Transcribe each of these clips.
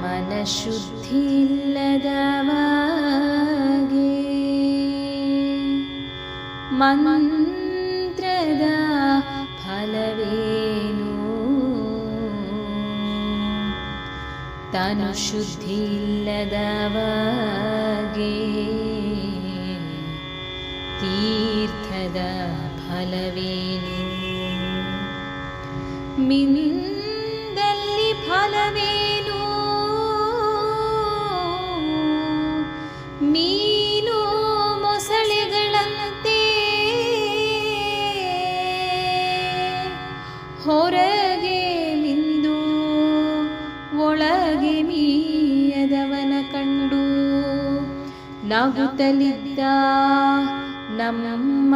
ಮನಶುದ್ಧಿಲ್ಲದವಾಗೆ ಮಂತ್ರದ ಫಲವೇನು ತನು ಶುದ್ಧಿಲ್ಲದವಾಗೆ ತೀರ್ಥದ ಫಲವೇನು ಮಿಂದಲ್ಲಿ ನಗುತ್ತಲಿದ್ದ ನಮ್ಮ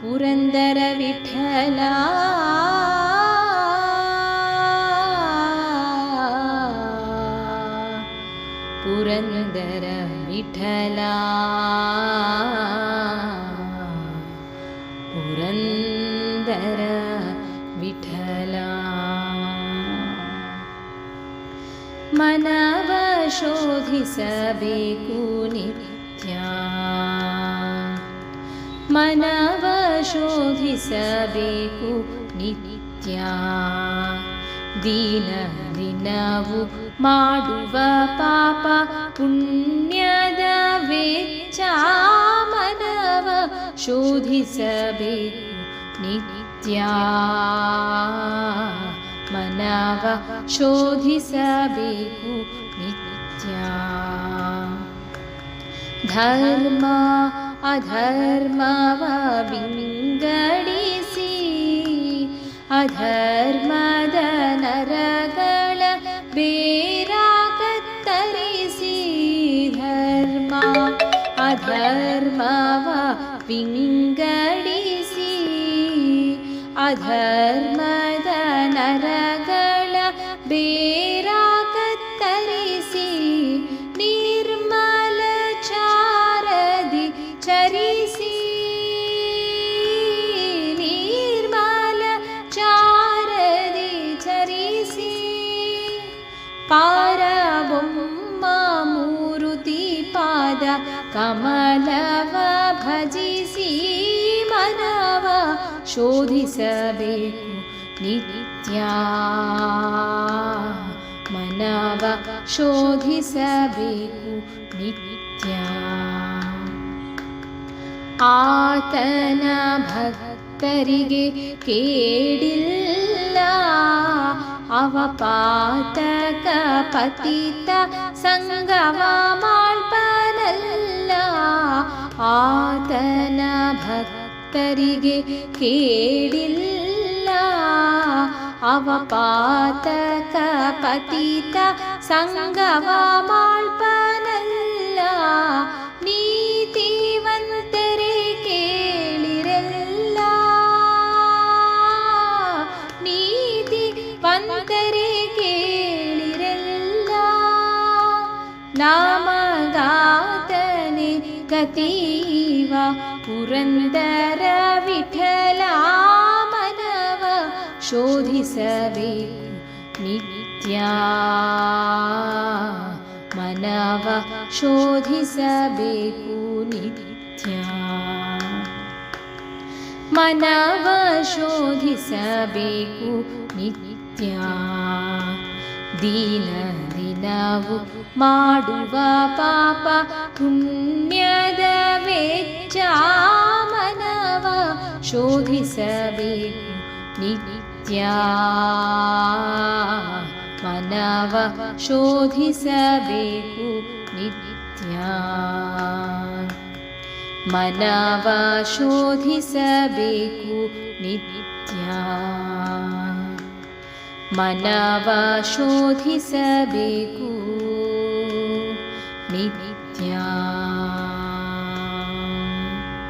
ಪುರಂದರ ವಿಠಲ ಪುರಂದರ ವಿಠಲ ಪುರಂದರ ವಿಠಲ ಮನವ ಶೋಧಿಸಬೇಕು ನಿತ್ಯ ಮನವ ಶೋಧಿಸಬೇಕು ನಿತ್ಯ ದಿನ ದಿನವು ಮಾಡುವ ಪಾಪ ಪುಣ್ಯದ ವೆಚ್ಚ ಮನವ ಶೋಧಿಸಬೇಕು ನಿತ್ಯ ಮನವ ಶೋಧಿಸಬೇಕು ನಿತ್ಯ ಧರ್ಮ ಅಧರ್ಮವ ವಿಂಗಡಿಸಿ ಅಧರ್ಮದ ನರಗಳ ಬೇರಾಗ ಕತ್ತರಿಸಿ ಧರ್ಮ ಅಧರ್ಮವ ವಿಂಗಡಿಸಿ ಅಧರ್ಮದ ನರಗಳ ಬೇರ पारवं मामुरुति कमलव भजिसि मनव शोधसे नित्या। मनव शोधे नित्या। आतन भक्तरिगे केडिल्ला ಭಕ್ತರಿಗೆ ಕೇಳಿಲ್ಲ ಅವ ಪಾತಕ ಪತಿತ ಸಂಗವ ಮಾಡ್ಪನಲ್ಲ ಆತನ ಭಕ್ತರಿಗೆ ಕೇಳಿಲ್ಲ ಅವ ಪಾತಕ नामगातने कतीव वा पुरन्दरविठला मनव शोधिसे नित्या मनव शोधिसबेकु नित्या मनव शोधिसबेकु नित्या दिल ನಿತ್ಯ ದೀನ ದಿನವು ಮಾಡುವ ಪಾಪ ಪುಣ್ಯದ ವೆಚ್ಚ ಮನವ ಶೋಧಿಸಬೇಕು ನಿತ್ಯ ಮನವ ಶೋಧಿಸಬೇಕು ನಿತ್ಯ ಮನವ ಶೋಧಿಸಬೇಕು ನಿತ್ಯ ಮನವ ಶೋಧಿಸಬೇಕು ನಿತ್ಯ